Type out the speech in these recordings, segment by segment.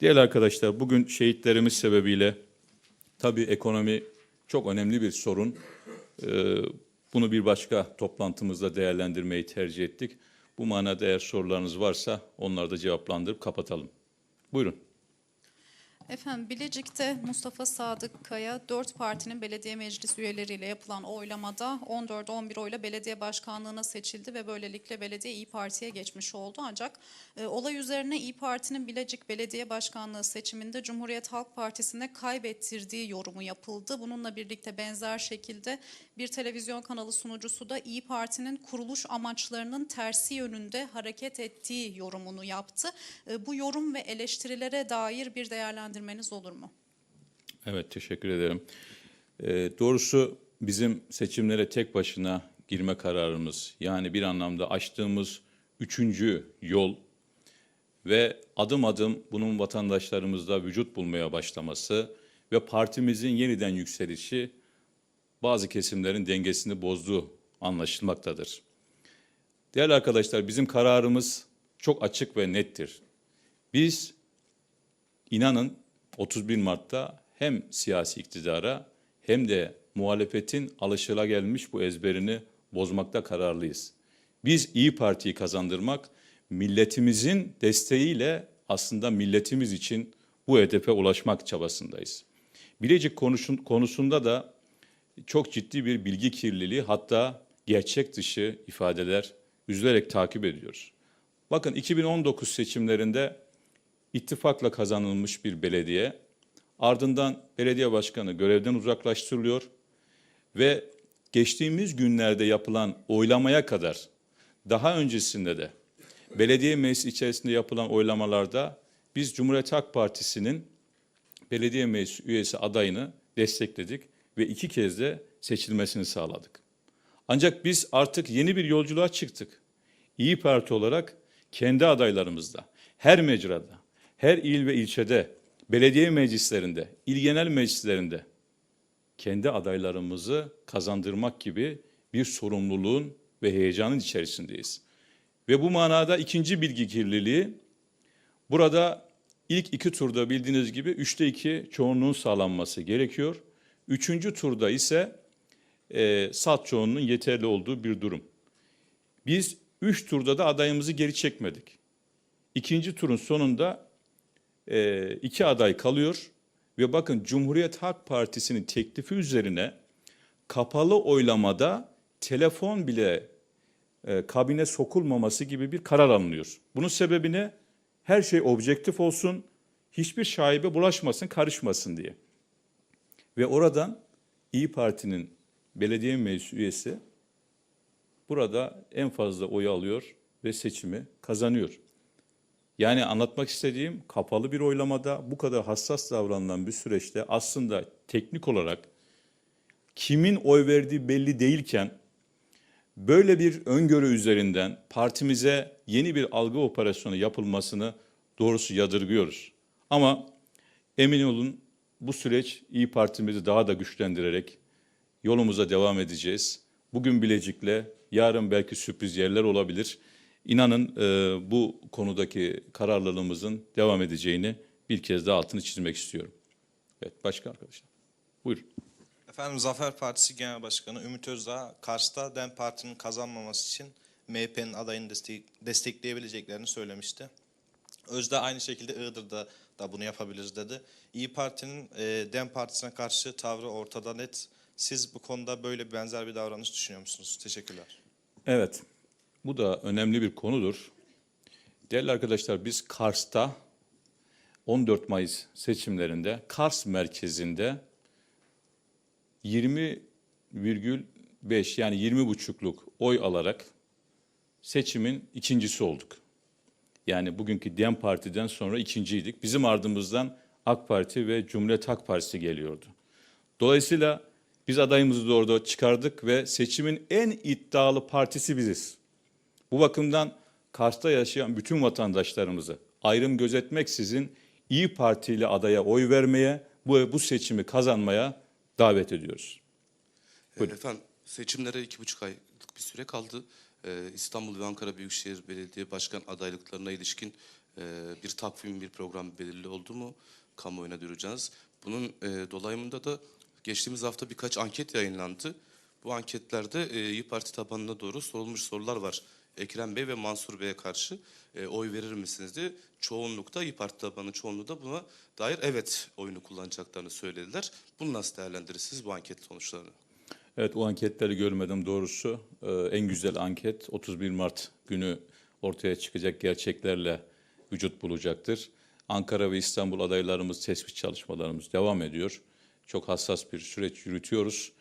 Değerli arkadaşlar bugün şehitlerimiz sebebiyle tabii ekonomi çok önemli bir sorun. Ee, Bunu bir başka toplantımızda değerlendirmeyi tercih ettik. Bu manada eğer sorularınız varsa onları da cevaplandırıp kapatalım. Buyurun. Efendim Bilecik'te Mustafa Sadık Kaya dört partinin belediye meclis üyeleriyle yapılan oylamada 14-11 oyla belediye başkanlığına seçildi ve böylelikle belediye İyi Parti'ye geçmiş oldu. Ancak e, olay üzerine İyi Parti'nin Bilecik Belediye Başkanlığı seçiminde Cumhuriyet Halk Partisi'ne kaybettirdiği yorumu yapıldı. Bununla birlikte benzer şekilde bir televizyon kanalı sunucusu da İyi Parti'nin kuruluş amaçlarının tersi yönünde hareket ettiği yorumunu yaptı. E, Bu yorum ve eleştirilere dair bir değerlendirmeniz olur mu? Evet teşekkür ederim. Ee, doğrusu bizim seçimlere tek başına girme kararımız yani bir anlamda açtığımız üçüncü yol ve adım adım bunun vatandaşlarımızda vücut bulmaya başlaması ve partimizin yeniden yükselişi bazı kesimlerin dengesini bozduğu anlaşılmaktadır. Değerli arkadaşlar bizim kararımız çok açık ve nettir. Biz inanın 31 Mart'ta hem siyasi iktidara hem de muhalefetin alışılagelmiş bu ezberini bozmakta kararlıyız. Biz İyi Parti'yi kazandırmak, milletimizin desteğiyle aslında milletimiz için bu hedefe ulaşmak çabasındayız. Bilecik konuşun- konusunda da çok ciddi bir bilgi kirliliği hatta gerçek dışı ifadeler üzülerek takip ediyoruz. Bakın 2019 seçimlerinde ittifakla kazanılmış bir belediye. Ardından belediye başkanı görevden uzaklaştırılıyor ve geçtiğimiz günlerde yapılan oylamaya kadar daha öncesinde de belediye meclisi içerisinde yapılan oylamalarda biz Cumhuriyet Halk Partisi'nin belediye meclis üyesi adayını destekledik ve iki kez de seçilmesini sağladık. Ancak biz artık yeni bir yolculuğa çıktık. İyi Parti olarak kendi adaylarımızda, her mecrada, her il ve ilçede, belediye meclislerinde, il genel meclislerinde kendi adaylarımızı kazandırmak gibi bir sorumluluğun ve heyecanın içerisindeyiz. Ve bu manada ikinci bilgi kirliliği burada ilk iki turda bildiğiniz gibi üçte iki çoğunluğun sağlanması gerekiyor. Üçüncü turda ise e, salt çoğunluğun yeterli olduğu bir durum. Biz üç turda da adayımızı geri çekmedik. İkinci turun sonunda e, iki aday kalıyor ve bakın Cumhuriyet Halk Partisi'nin teklifi üzerine kapalı oylamada telefon bile e, kabine sokulmaması gibi bir karar alınıyor. Bunun sebebine her şey objektif olsun, hiçbir şaibe bulaşmasın, karışmasın diye. Ve oradan İyi Parti'nin belediye meclis üyesi burada en fazla oyu alıyor ve seçimi kazanıyor. Yani anlatmak istediğim kapalı bir oylamada bu kadar hassas davranılan bir süreçte aslında teknik olarak kimin oy verdiği belli değilken böyle bir öngörü üzerinden partimize yeni bir algı operasyonu yapılmasını doğrusu yadırgıyoruz. Ama emin olun bu süreç İyi Partimizi daha da güçlendirerek yolumuza devam edeceğiz. Bugün Bilecik'le, yarın belki sürpriz yerler olabilir. İnanın e, bu konudaki kararlılığımızın devam edeceğini bir kez daha altını çizmek istiyorum. Evet, başka arkadaşlar. Buyurun. Efendim Zafer Partisi Genel Başkanı Ümit Özdağ, Kars'ta DEM Parti'nin kazanmaması için MHP'nin adayını destek, destekleyebileceklerini söylemişti. Özdağ aynı şekilde Iğdır'da da bunu yapabiliriz dedi. İyi Parti'nin e, DEM Partisi'ne karşı tavrı ortada net. Siz bu konuda böyle benzer bir davranış düşünüyor musunuz? Teşekkürler. Evet, bu da önemli bir konudur. Değerli arkadaşlar biz Kars'ta 14 Mayıs seçimlerinde Kars merkezinde 20,5 yani 20 buçukluk oy alarak seçimin ikincisi olduk. Yani bugünkü DEM Parti'den sonra ikinciydik. Bizim ardımızdan AK Parti ve Cumhuriyet Halk Partisi geliyordu. Dolayısıyla biz adayımızı da orada çıkardık ve seçimin en iddialı partisi biziz. Bu bakımdan Kars'ta yaşayan bütün vatandaşlarımızı ayrım gözetmeksizin İyi Parti ile adaya oy vermeye, bu, bu seçimi kazanmaya davet ediyoruz. Buyurun. Efendim seçimlere iki buçuk aylık bir süre kaldı. Ee, İstanbul ve Ankara Büyükşehir Belediye Başkan adaylıklarına ilişkin e, bir takvim, bir program belirli oldu mu kamuoyuna duyuracağız. Bunun e, dolayımında da geçtiğimiz hafta birkaç anket yayınlandı. Bu anketlerde e, İyi Parti tabanına doğru sorulmuş sorular var. Ekrem Bey ve Mansur Bey'e karşı e, oy verir misiniz diye çoğunlukta İyi Parti tabanı çoğunluğu da buna dair evet oyunu kullanacaklarını söylediler. Bunu nasıl değerlendirirsiniz bu anket sonuçlarını? Evet o anketleri görmedim doğrusu. Ee, en güzel anket 31 Mart günü ortaya çıkacak gerçeklerle vücut bulacaktır. Ankara ve İstanbul adaylarımız tespit çalışmalarımız devam ediyor. Çok hassas bir süreç yürütüyoruz.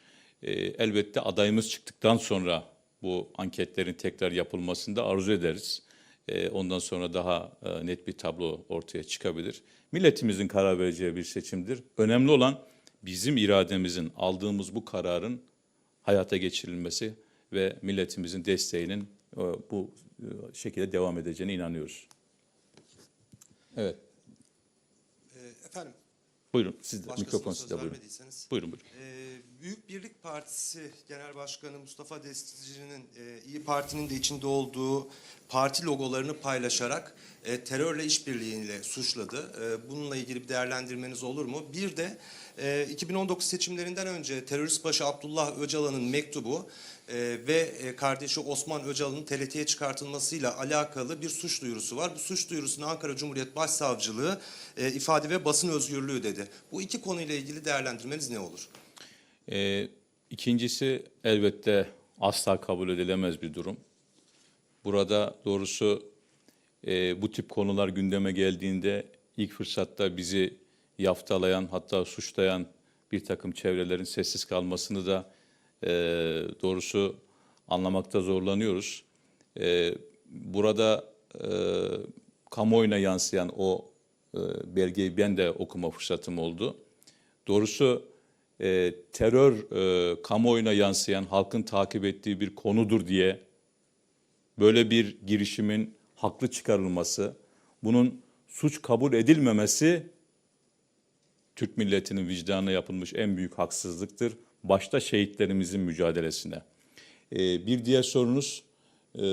Ee, elbette adayımız çıktıktan sonra bu anketlerin tekrar yapılmasını da arzu ederiz. Ee, ondan sonra daha e, net bir tablo ortaya çıkabilir. Milletimizin karar vereceği bir seçimdir. Önemli olan bizim irademizin aldığımız bu kararın hayata geçirilmesi ve milletimizin desteğinin e, bu e, şekilde devam edeceğine inanıyoruz. Evet, Ee, Efendim, buyurun siz de mikrofon söz sizde buyurun. Buyurun buyurun. Ee, Büyük Birlik Partisi Genel Başkanı Mustafa Destici'nin e, İyi Parti'nin de içinde olduğu parti logolarını paylaşarak e, terörle işbirliğiyle suçladı. E, bununla ilgili bir değerlendirmeniz olur mu? Bir de e, 2019 seçimlerinden önce terörist başı Abdullah Öcalan'ın mektubu e, ve e, kardeşi Osman Öcalan'ın TRT'ye çıkartılmasıyla alakalı bir suç duyurusu var. Bu suç duyurusunu Ankara Cumhuriyet Başsavcılığı e, ifade ve basın özgürlüğü dedi. Bu iki konuyla ilgili değerlendirmeniz ne olur? Ee, ikincisi elbette asla kabul edilemez bir durum. Burada doğrusu e, bu tip konular gündeme geldiğinde ilk fırsatta bizi yaftalayan hatta suçlayan bir takım çevrelerin sessiz kalmasını da e, doğrusu anlamakta zorlanıyoruz. E, burada e, kamuoyuna yansıyan o e, belgeyi ben de okuma fırsatım oldu. Doğrusu e, terör e, kamuoyuna yansıyan, halkın takip ettiği bir konudur diye böyle bir girişimin haklı çıkarılması, bunun suç kabul edilmemesi Türk milletinin vicdanına yapılmış en büyük haksızlıktır. Başta şehitlerimizin mücadelesine. E, bir diğer sorunuz e,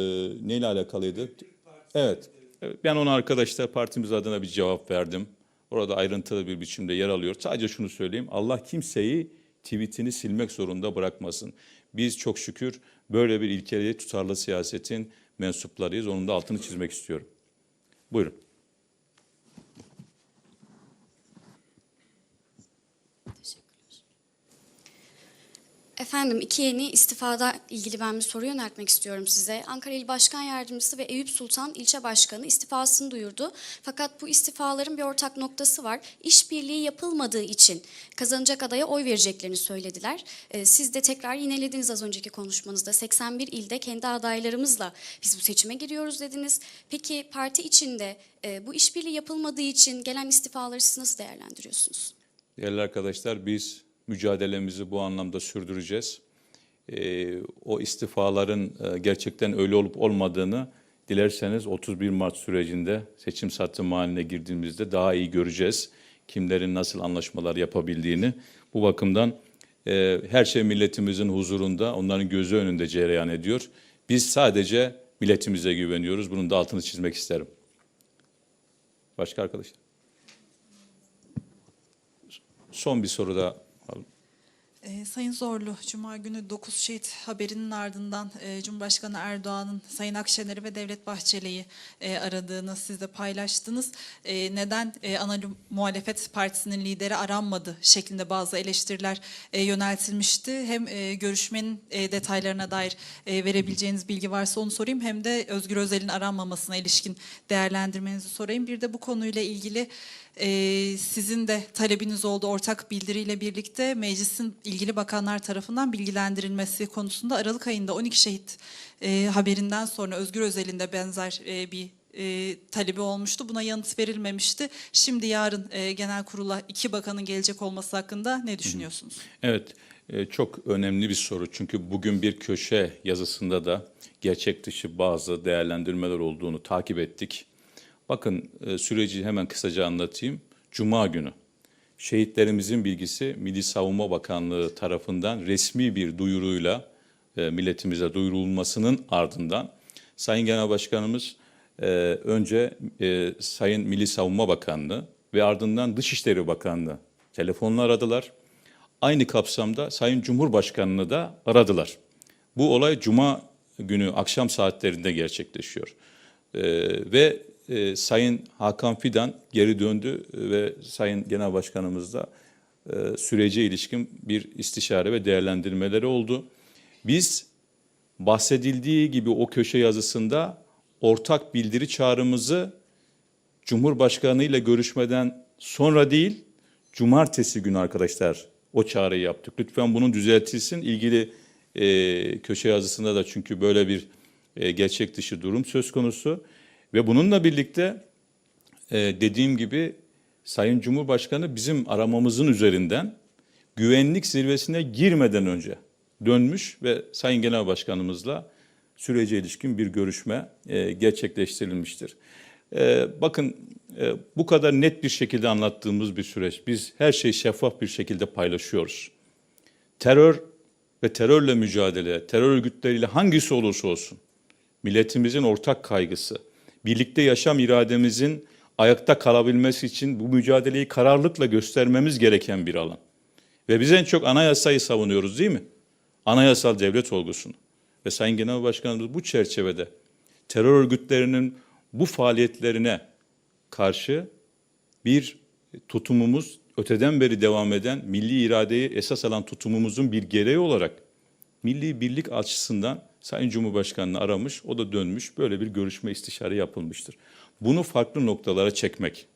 neyle alakalıydı? Evet, evet, ben ona arkadaşlar partimiz adına bir cevap verdim. Orada ayrıntılı bir biçimde yer alıyor. Sadece şunu söyleyeyim, Allah kimseyi tweetini silmek zorunda bırakmasın. Biz çok şükür böyle bir ilkeli tutarlı siyasetin mensuplarıyız. Onun da altını çizmek istiyorum. Buyurun. Efendim iki yeni istifada ilgili ben bir soru yöneltmek istiyorum size. Ankara İl Başkan Yardımcısı ve Eyüp Sultan İlçe Başkanı istifasını duyurdu. Fakat bu istifaların bir ortak noktası var. İşbirliği yapılmadığı için kazanacak adaya oy vereceklerini söylediler. Ee, siz de tekrar yinelediniz az önceki konuşmanızda. 81 ilde kendi adaylarımızla biz bu seçime giriyoruz dediniz. Peki parti içinde e, bu işbirliği yapılmadığı için gelen istifaları siz nasıl değerlendiriyorsunuz? Değerli arkadaşlar biz mücadelemizi bu anlamda sürdüreceğiz. Ee, o istifaların e, gerçekten öyle olup olmadığını dilerseniz 31 Mart sürecinde seçim satım haline girdiğimizde daha iyi göreceğiz. Kimlerin nasıl anlaşmalar yapabildiğini. Bu bakımdan e, her şey milletimizin huzurunda, onların gözü önünde cereyan ediyor. Biz sadece milletimize güveniyoruz. Bunun da altını çizmek isterim. Başka arkadaşlar? Son bir soru da Ee, Sayın Zorlu, Cuma günü 9 şehit haberinin ardından e, Cumhurbaşkanı Erdoğan'ın Sayın Akşener'i ve Devlet Bahçeli'yi e, aradığını siz de paylaştınız. E, neden e, ana muhalefet partisinin lideri aranmadı şeklinde bazı eleştiriler e, yöneltilmişti. Hem e, görüşmenin e, detaylarına dair e, verebileceğiniz bilgi varsa onu sorayım. Hem de Özgür Özel'in aranmamasına ilişkin değerlendirmenizi sorayım. Bir de bu konuyla ilgili ee, sizin de talebiniz oldu ortak bildiriyle birlikte meclisin ilgili bakanlar tarafından bilgilendirilmesi konusunda Aralık ayında 12 şehit e, haberinden sonra Özgür Özel'in de benzer e, bir e, talebi olmuştu. Buna yanıt verilmemişti. Şimdi yarın e, genel kurula iki bakanın gelecek olması hakkında ne düşünüyorsunuz? Evet, e, çok önemli bir soru. Çünkü bugün bir köşe yazısında da gerçek dışı bazı değerlendirmeler olduğunu takip ettik. Bakın e, süreci hemen kısaca anlatayım. Cuma günü şehitlerimizin bilgisi Milli Savunma Bakanlığı tarafından resmi bir duyuruyla e, milletimize duyurulmasının ardından Sayın Genel Başkanımız e, önce Sayın Milli Savunma Bakanlığı ve ardından Dışişleri Bakanlığı telefonla aradılar. Aynı kapsamda Sayın Cumhurbaşkanı'nı da aradılar. Bu olay Cuma günü akşam saatlerinde gerçekleşiyor. Ee, ve e, Sayın Hakan Fidan geri döndü ve Sayın Genel Başkanımız da e, sürece ilişkin bir istişare ve değerlendirmeleri oldu. Biz bahsedildiği gibi o köşe yazısında ortak bildiri çağrımızı Cumhurbaşkanı ile görüşmeden sonra değil, cumartesi günü arkadaşlar o çağrıyı yaptık. Lütfen bunun düzeltilsin. İlgili e, köşe yazısında da çünkü böyle bir e, gerçek dışı durum söz konusu. Ve bununla birlikte e, dediğim gibi Sayın Cumhurbaşkanı bizim aramamızın üzerinden güvenlik zirvesine girmeden önce dönmüş ve Sayın Genel Başkanımızla sürece ilişkin bir görüşme e, gerçekleştirilmiştir. E, bakın bu kadar net bir şekilde anlattığımız bir süreç. Biz her şeyi şeffaf bir şekilde paylaşıyoruz. Terör ve terörle mücadele, terör örgütleriyle hangisi olursa olsun milletimizin ortak kaygısı, birlikte yaşam irademizin ayakta kalabilmesi için bu mücadeleyi kararlılıkla göstermemiz gereken bir alan. Ve biz en çok anayasayı savunuyoruz değil mi? Anayasal devlet olgusunu. Ve Sayın Genel Başkanımız bu çerçevede terör örgütlerinin bu faaliyetlerine karşı bir tutumumuz öteden beri devam eden milli iradeyi esas alan tutumumuzun bir gereği olarak milli birlik açısından Sayın Cumhurbaşkanı'nı aramış, o da dönmüş, böyle bir görüşme istişare yapılmıştır. Bunu farklı noktalara çekmek,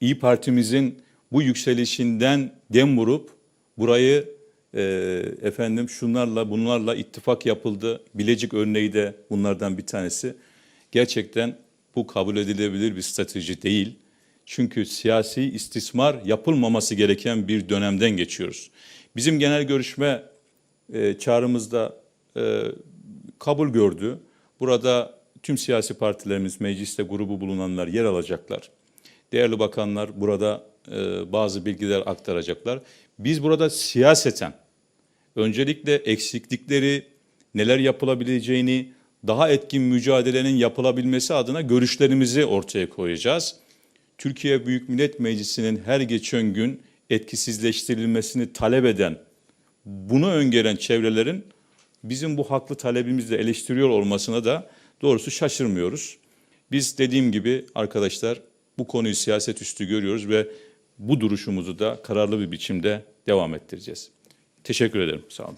İyi Parti'mizin bu yükselişinden dem vurup burayı e, efendim şunlarla bunlarla ittifak yapıldı. Bilecik örneği de bunlardan bir tanesi. Gerçekten bu kabul edilebilir bir strateji değil. Çünkü siyasi istismar yapılmaması gereken bir dönemden geçiyoruz. Bizim genel görüşme e, çağrımızda e, kabul gördü. Burada tüm siyasi partilerimiz, mecliste grubu bulunanlar yer alacaklar. Değerli bakanlar burada e, bazı bilgiler aktaracaklar. Biz burada siyaseten öncelikle eksiklikleri, neler yapılabileceğini, daha etkin mücadelenin yapılabilmesi adına görüşlerimizi ortaya koyacağız. Türkiye Büyük Millet Meclisi'nin her geçen gün etkisizleştirilmesini talep eden, bunu öngören çevrelerin bizim bu haklı talebimizle eleştiriyor olmasına da doğrusu şaşırmıyoruz. Biz dediğim gibi arkadaşlar bu konuyu siyaset üstü görüyoruz ve bu duruşumuzu da kararlı bir biçimde devam ettireceğiz. Teşekkür ederim. Sağ olun.